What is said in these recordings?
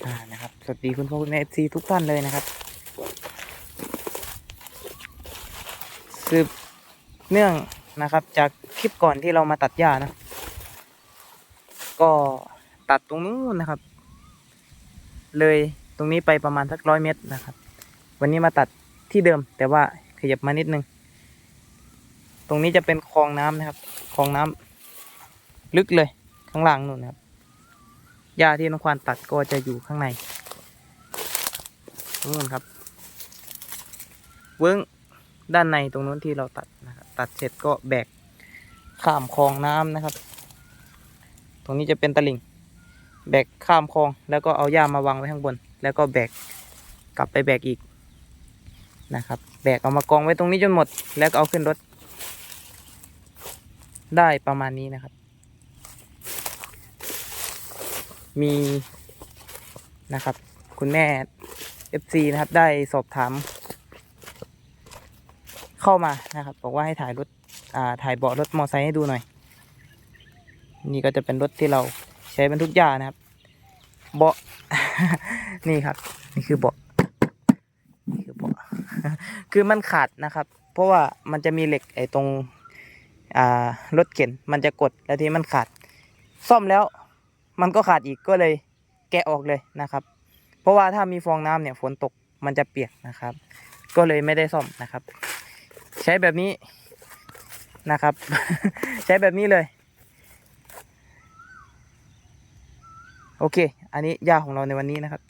สวัสดีคุณพ่อคุณแม่เอฟซีทุกท่านเลยนะครับ สืบเนื่องนะครับ จากคลิปก่อนที่เรามาตัดหญ้านะ ก็ตัดตรงนู้นนะครับ เลยตรงนี้ไปประมาณสักร้อยเมตรนะครับ วันนี้มาตัดที่เดิม แต่ว่าขยับมานิดนึง ตรงนี้จะเป็นคลองน้ำนะครับคลองน้ำลึกเลยข้างล่างนู่นนะครับ หญ้าที่น้องควานตัดก็จะอยู่ข้างในนู่นครับ เวิ้งด้านในตรงนู้นที่เราตัดนะครับตัดเสร็จก็แบกข้ามคลองน้ำนะครับ ตรงนี้จะเป็นตลิ่ง แบกข้ามคลอง แล้วก็เอาหญ้ามาวางไว้ข้างบน แล้วก็แบกกลับไปแบกอีกนะครับ แบกเอามากองไว้ตรงนี้จนหมด แล้วก็เอาขึ้นรถ ได้ประมาณนี้นะครับ มีนะครับ คุณแม่ FC นะครับ ได้สอบถาม เข้ามานะครับ บอกว่าให้ถ่ายรถอ่าถ่ายเบาะรถมอไซค์ให้ดูหน่อย นี่ก็จะเป็นรถที่เราใช้บรรทุกหญ้านะครับ เบาะ นี่ครับ นี่คือเบาะนี่คือเบาะ คือมันขาดนะครับ เพราะว่ามันจะมีเหล็กไอ้ตรงอ่ารถเข็นมันจะกดแล้วทีนี้มันขาด ซ่อมแล้ว มันก็ขาดอีกก็เลยแกะออกเลยนะครับ เพราะว่าถ้ามีฟองน้ำเนี่ยฝนตกมันจะเปียกนะครับ ก็เลยไม่ได้ซ่อมนะครับ ใช้แบบนี้นะครับ ใช้แบบนี้เลย โอเค อันนี้ยาของเราในวันนี้นะครับ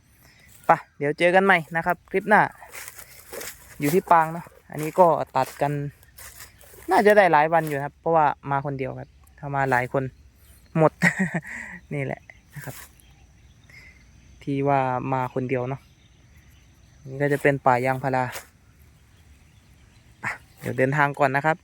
ไปะเดี๋ยวเจอกันใหม่นะครับ คลิปหน้า อยู่ที่ปางเนาะอันนี้ก็ตัดกัน น่าจะได้หลายวันอยู่ครับ เพราะว่ามาคนเดียวครับถ้ามาหลายคน หมด นี่แหละนะครับ ที่ว่ามาคนเดียวเนาะนี่ก็จะเป็นป่ายางพาราเดี๋ยวเดินทางก่อนนะครับ